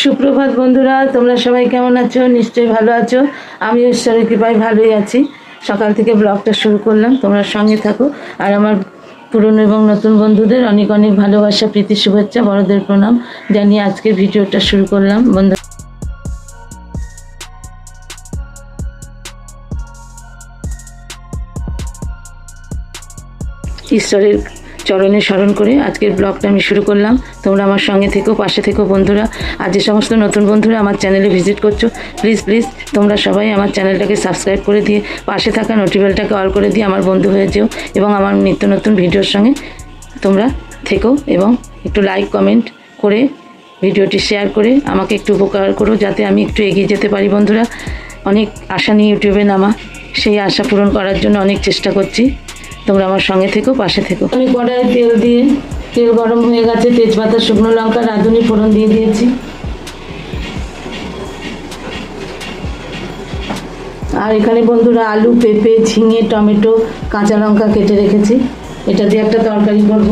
সুপ্রভাত বন্ধুরা, তোমরা সবাই কেমন আছো? নিশ্চয়ই ভালো আছো। আমি ঈশ্বরের কৃপায় ভালোই আছি। সকাল থেকে ব্লগটা শুরু করলাম, তোমরা সঙ্গে থাকো। আর আমার পুরনো এবং নতুন বন্ধুদের অনেক অনেক ভালোবাসা, প্রীতি, শুভেচ্ছা, বড়দের প্রণাম জানিয়ে আজকের ভিডিওটা শুরু করলাম। বন্ধু ঈশ্বরের চরণে স্মরণ করে আজকের ব্লগটা আমি শুরু করলাম। তোমরা আমার সঙ্গে থেকো, পাশে থেকো বন্ধুরা। আর যে সমস্ত নতুন বন্ধুরা আমার চ্যানেলে ভিজিট করছ প্লিজ প্লিজ তোমরা সবাই আমার চ্যানেলটাকে সাবস্ক্রাইব করে দিয়ে, পাশে থাকা নোটিবেলটাকে অল করে দিয়ে আমার বন্ধু হয়ে যেও এবং আমার নিত্য নতুন ভিডিওর সঙ্গে তোমরা থেকো এবং একটু লাইক কমেন্ট করে ভিডিওটি শেয়ার করে আমাকে একটু উপকার করো যাতে আমি একটু এগিয়ে যেতে পারি বন্ধুরা। অনেক আশা নিয়ে ইউটিউবে নামা, সেই আশা পূরণ করার জন্য অনেক চেষ্টা করছি। তোমরা আমার সঙ্গে থেকো, পাশে থেকো। আমি কড়াইয়ে তেল দিয়ে, তেল গরম হয়ে গেছে, তেজপাতা, শুকনো লঙ্কা, রাঁধুনি, ফোড়ন দিয়ে দিয়েছি। আর এখানে বন্ধুরা আলু, পেঁপে, ঝিঙে, টমেটো, কাঁচা লঙ্কা কেটে রেখেছি। এটা দিয়ে একটা তরকারি করব।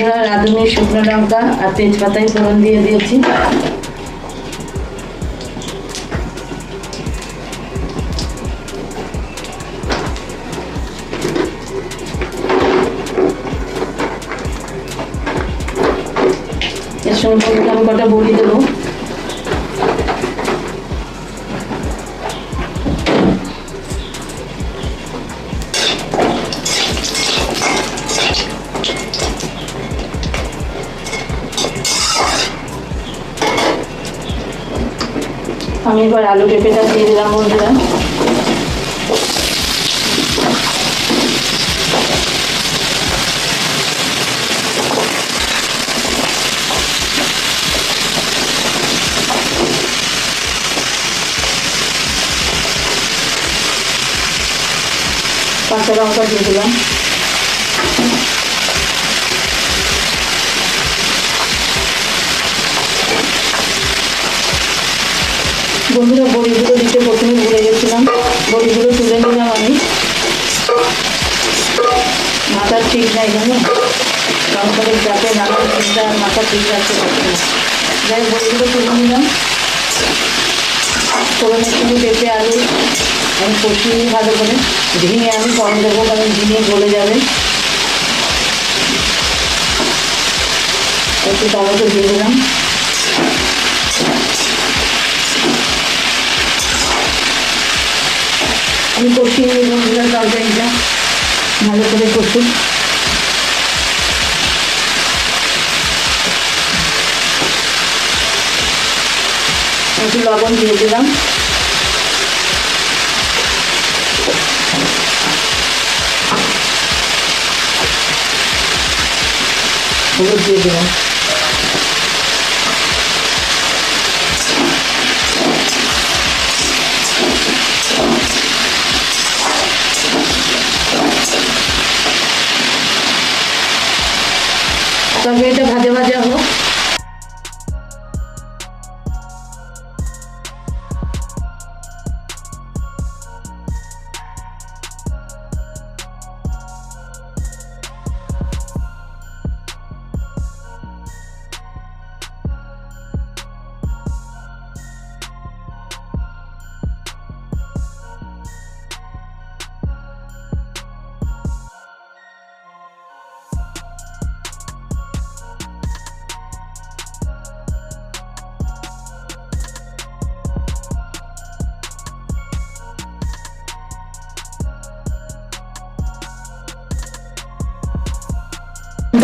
বন্ধুরা রাঁধুনি, শুকনো লঙ্কা আর তেজপাতায় ফোড়ন দিয়ে দিয়েছি। এর সঙ্গে আমি কটা বড়ি দেবো। এবার আলু পেঁপেটা দিয়ে দিলাম বন্ধুরা। কাঁচা লঙ্কা দিয়ে দিলাম। বন্ধুরা, বড়িগুলো দিতে প্রথমে ভুলে গেছিলাম। বড়িগুলো তুলে নিলাম আমি। মাথা ঠিক নাই জানো? লঙ্কারের যাতে নানান চিন্তা মাথা ঠিক না যাই বড়িগুলো তুলে নিলাম। ফোড়নের সঙ্গে পেঁপে, আলু আমি কষিয়ে ভালো করে। ঝিঙে আমি কম দেবো, কারণ ঝিঙে গলে যাবে। একটু টমেটো দিয়ে দিলাম। কষিয়ে নিই বন্ধুরা তরকারিটা ভালো করে কষি। একটু লবণ দিয়ে দিলাম। হলুদ দিয়ে দিলাম। তবে এটা ভাজা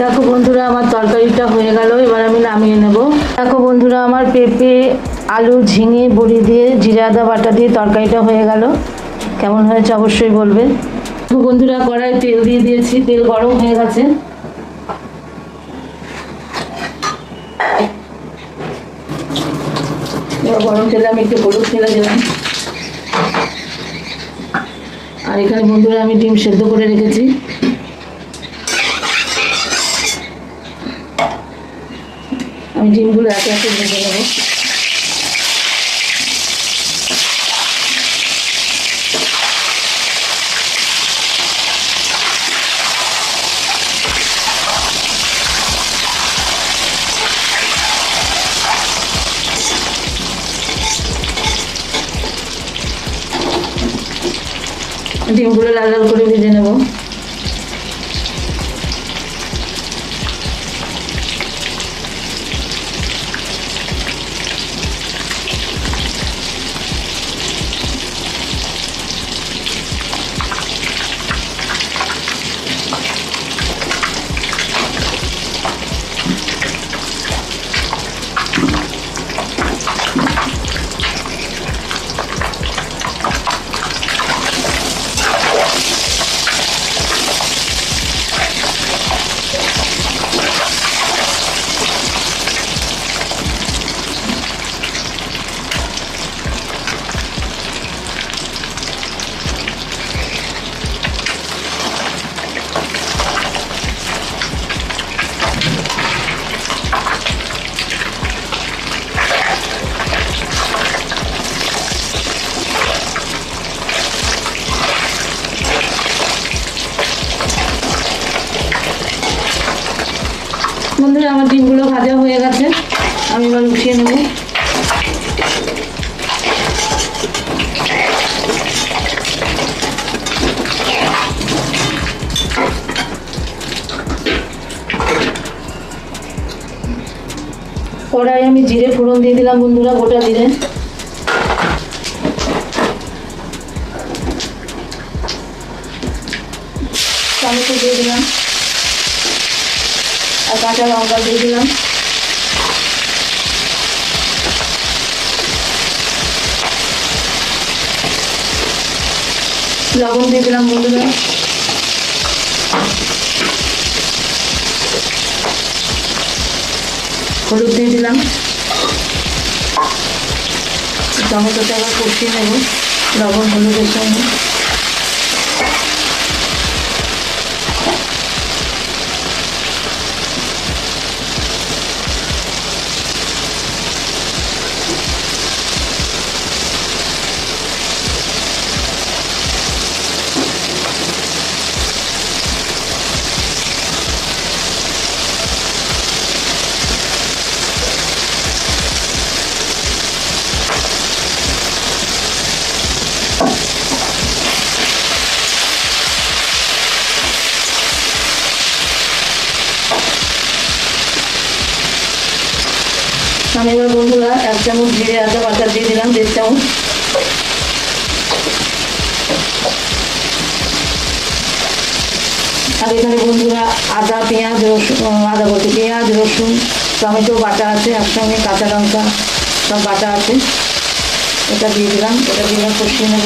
দেখো বন্ধুরা, আমার তরকারিটা হয়ে গেল, এবার আমি নামিয়ে নেব। দেখো বন্ধুরা, আমার পেঁপে, আলু, ঝিঙে, বড়ি দিয়ে জিরে, আদা, বাটা দিয়ে তরকারিটা হয়ে গেল। কেমন হয়েছে অবশ্যই বলবে। বন্ধুরা, কড়াই তেল দিয়ে দিয়েছি, তেল গরম হয়ে গেছে। গরম তেলে আমি একটু হলুদ ফেলে দিলাম। আর এখানে বন্ধুরা, আমি ডিম সেদ্ধ করে রেখেছি। আমি ডিমগুলো একে একে ভেজে নেব। ডিমগুলো লাল লাল করে ভেজে নেব। বন্ধুরা, আমার ডিমগুলো ভাজা হয়ে গেছে। আমি এবার উঠিয়ে নেব। কড়াই আমি জিরে ফোড়ন দিয়ে দিলাম বন্ধুরা, গোটা জিরে। কাঁচা লঙ্কা দিয়ে দিলাম। লবণ দিয়ে দিলাম বন্ধুরা। হলুদ দিয়ে দিলাম। টমেটোটা আবার কষিয়ে নেব। লবণ হলুদের সঙ্গে আমি এবার বন্ধুরা। এক চামচ জিরে, আদা বাটা দিয়ে দিলাম, দেড় চামচ। আর এখানে বন্ধুরা আদা, পেঁয়াজ, রসুন আদা বলতে পেঁয়াজ, রসুন, টমেটো, বাটা আছে একসঙ্গে, কাঁচা লঙ্কা সব বাটা আছে। এটা দিয়ে দিলাম, এটা দিয়ে কষিয়ে নেব।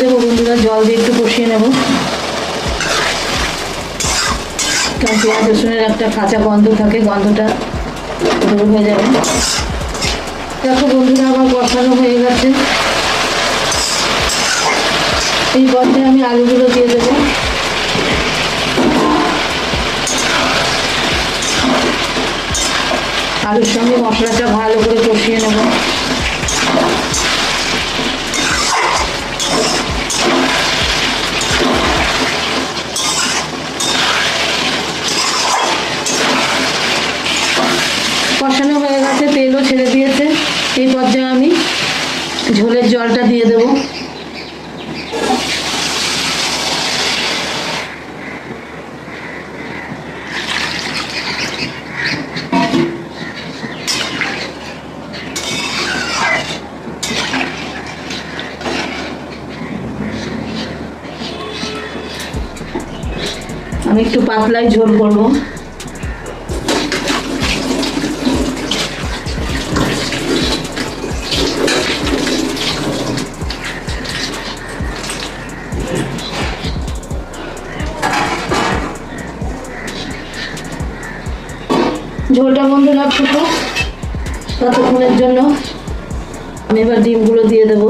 দেবো বন্ধুরা, জল দিয়ে একটু কষিয়ে নেব। কারণ পেঁয়াজ রসুনের একটা কাঁচা গন্ধ থাকে, গন্ধটা দূর হয়ে যাবে। দেখো বন্ধুরা আমার কষানো হয়ে গেছে। এই পর্যায়ে আমি আলুগুলো দিয়ে দেবো। আলুর সঙ্গে মশলাটা ভালো করে কষিয়ে নেব। ঝোলের জলটা দিয়ে দেব। আমি একটু পাতলাই ঝোল করব। বন্ধুরা ফুটো ততক্ষণের জন্য আমি এবার ডিমগুলো দিয়ে দেবো।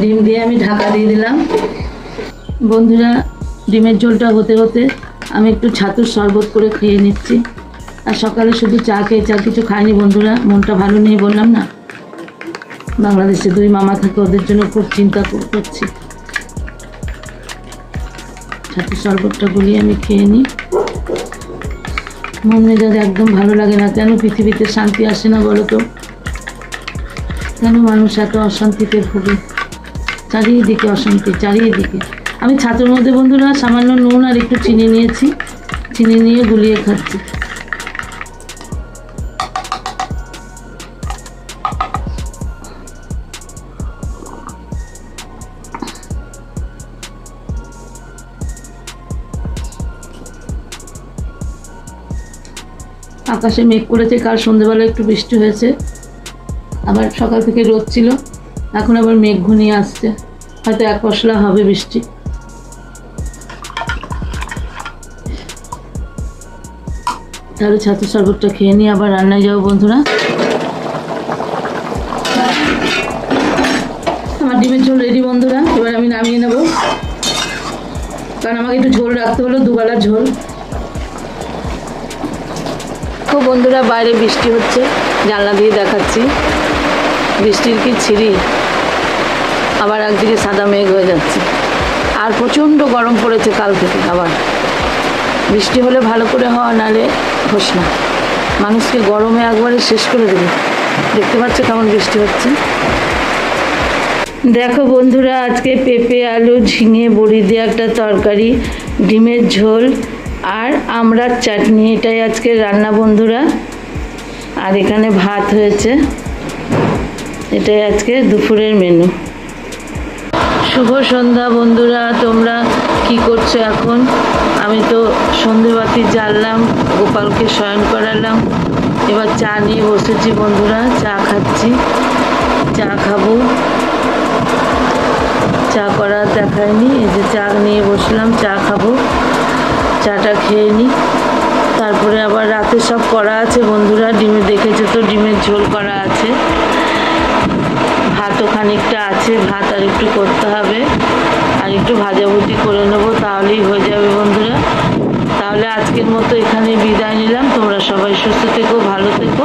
ডিম দিয়ে আমি ঢাকা দিয়ে দিলাম। বন্ধুরা ডিমের ঝোলটা হতে হতে আমি একটু ছাতুর শরবত করে খেয়ে নিচ্ছি। আর সকালে শুধু চা খেয়ে চা কিছু খাইনি বন্ধুরা, মনটা ভালো নেই বললাম না? বাংলাদেশে দুই মামা থাকে ওদের জন্য খুব চিন্তা করছি। ছাতুর শরবতটা গুলিয়ে আমি খেয়ে নিই। মন মেজাজ একদম ভালো লাগে না। কেন পৃথিবীতে শান্তি আসে না বলো তো? কেন মানুষ এত অশান্তিতে ভোগে? চারিদিকে অশান্তি, চারিদিকে। আমি ছাতুর মধ্যে বন্ধুরা সামান্য নুন আর একটু চিনি নিয়েছি। চিনি নিয়ে গুলিয়ে খাচ্ছি। আকাশে মেঘ করেছে, কাল সন্ধেবেলা একটু বৃষ্টি হয়েছে। আবার সকাল থেকে রোদ ছিল, এখন আবার মেঘ ঘনিয়ে আসছে। হয়তো এক পশলা হবে বৃষ্টি। তাহলে ছাত্র শরবতটা খেয়ে নিয়ে আবার রান্নায় যাব বন্ধুরা। আমার ডিমের ঝোল রেডি বন্ধুরা, এবার আমি নামিয়ে নেব। কারণ আমাকে একটু ঝোল রাখতে হলো, দুবেলা ঝোল। তো বন্ধুরা, বাইরে বৃষ্টি হচ্ছে, জানলা দিয়ে দেখাচ্ছি। বৃষ্টির কি ছিরি আবার একদিকে সাদা মেঘ হয়ে যাচ্ছে। আর প্রচণ্ড গরম পড়েছে কাল থেকে আবার। বৃষ্টি হলে ভালো করে হওয়া নালে হোস না। মানুষকে গরমে একবারে শেষ করে দেবে। দেখতে পাচ্ছ কেমন বৃষ্টি হচ্ছে? দেখো বন্ধুরা, আজকে পেঁপে, আলু, ঝিঙে, বড়ি দিয়ে একটা তরকারি, ডিমের ঝোল আর আমড়ার চাটনি। এটাই আজকে রান্না বন্ধুরা। আর এখানে ভাত হয়েছে। এটাই আজকে দুপুরের মেনু শুভ সন্ধ্যা বন্ধুরা, তোমরা কি করছ এখন? আমি তো সন্ধেবাতি জ্বাললাম, গোপালকে শয়ন করালাম। এবার চা নিয়ে বসেছি বন্ধুরা, চা খাচ্ছি, চা খাব। চা করা দেখায়নি এই যে চা নিয়ে বসলাম, চা খাব। চাটা খেয়ে নিই তারপরে আবার রাতে সব করা আছে বন্ধুরা, ডিমে দেখেছে তো, ডিমের ঝোল করা আছে। ভাতও খানিকটা আছে, ভাত আর একটু করতে হবে। একটু ভাজাভুজি করে নেব, তাহলেই হয়ে যাবে বন্ধুরা। তাহলে আজকের মতো এখানে বিদায় নিলাম। তোমরা সবাই সুস্থ থেকো, ভালো থেকো।